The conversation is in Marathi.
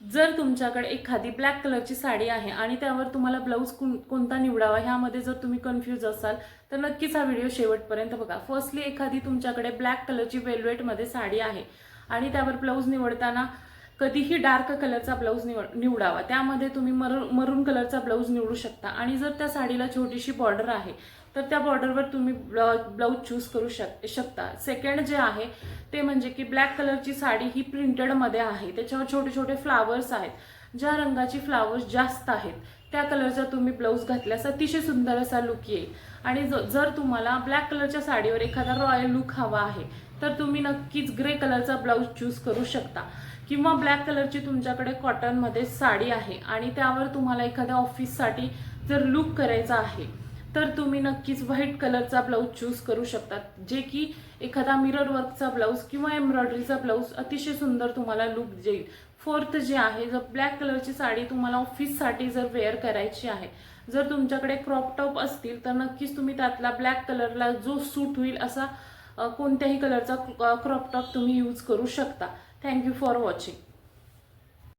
जर तुमच्याकडे एखादी ब्लॅक कलरची साडी आहे आणि त्यावर तुम्हाला ब्लाऊज कोणता निवडावा ह्यामध्ये जर तुम्ही कन्फ्यूज असाल तर नक्कीच हा व्हिडिओ शेवटपर्यंत बघा. फर्स्टली एखादी तुमच्याकडे ब्लॅक कलरची वेल्वेटमध्ये साडी आहे आणि त्यावर ब्लाऊज निवडताना कधीही डार्क कलरचा ब्लाऊज निवड निवडावा. त्यामध्ये तुम्ही मर मरून कलरचा ब्लाऊज निवडू शकता. आणि जर त्या साडीला छोटीशी बॉर्डर आहे तर त्या बॉर्डरवर तुम्ही ब्लाऊज चूज करू शक शकता. सेकंड जे आहे ते म्हणजे की ब्लॅक कलरची साडी ही प्रिंटेडमध्ये आहे. त्याच्यावर छोटे छोटे फ्लावर्स आहेत. ज्या रंगाची फ्लावर्स जास्त आहेत त्या कलरचा तुम्ही ब्लाऊज घातल्यास अतिशय सुंदर असा लुक येईल. आणि ज- जर तुम्हाला ब्लॅक कलरच्या साडीवर एखादा रॉयल लुक हवा आहे तर तुम्ही नक्कीच ग्रे कलरचा ब्लाऊज चूज करू शकता. किंवा ब्लॅक कलरची तुमच्याकडे कॉटनमध्ये साडी आहे आणि त्यावर तुम्हाला एखाद्या ऑफिससाठी जर लुक करायचा आहे तर तुम्ही नक्कीच व्हाईट कलरचा ब्लाऊज चूज करू शकतात जे की एखादा मिरर वर्कचा ब्लाऊज किंवा एम्ब्रॉयडरीचा ब्लाऊज अतिशय सुंदर तुम्हाला लुक देईल. फोर्थ जे आहे जर ब्लॅक कलरची साडी तुम्हाला ऑफिससाठी जर वेअर करायची आहे जर तुमच्याकडे क्रॉप टॉप असतील तर नक्कीच तुम्ही त्यातला ब्लॅक कलरला जो सूट होईल असा कोणत्याही कलरचा क्रॉप टॉप तुम्ही यूज करू शकता. Thank you for watching